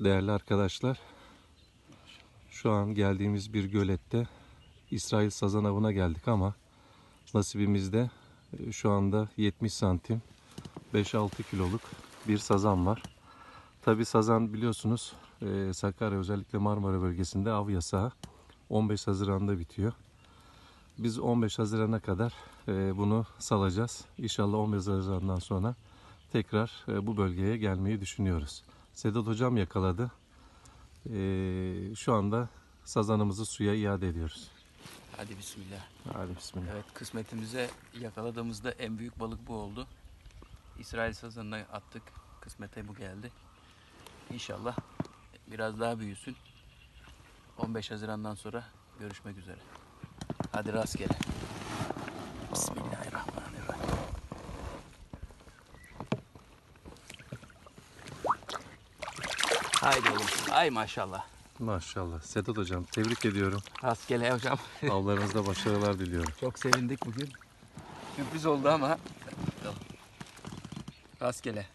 Değerli arkadaşlar, şu an geldiğimiz bir gölette İsrail sazan avına geldik ama nasibimizde e, şu anda 70 santim 5-6 kiloluk bir sazan var. Tabi sazan biliyorsunuz e, Sakarya özellikle Marmara bölgesinde av yasağı 15 Haziran'da bitiyor. Biz 15 Haziran'a kadar e, bunu salacağız. İnşallah 15 Haziran'dan sonra tekrar bu bölgeye gelmeyi düşünüyoruz. Sedat hocam yakaladı. E, şu anda sazanımızı suya iade ediyoruz. Hadi bismillah. Hadi bismillah. Evet kısmetimize yakaladığımızda en büyük balık bu oldu. İsrail sazanına attık. Kısmete bu geldi. İnşallah biraz daha büyüsün. 15 Haziran'dan sonra görüşmek üzere. Hadi rastgele. Bismillahirrahmanirrahim. Haydi oğlum. Ay maşallah. Maşallah. Sedat hocam tebrik ediyorum. Rastgele hocam. Avlarınızda başarılar diliyorum. Çok sevindik bugün. Sürpriz oldu ama. Rastgele.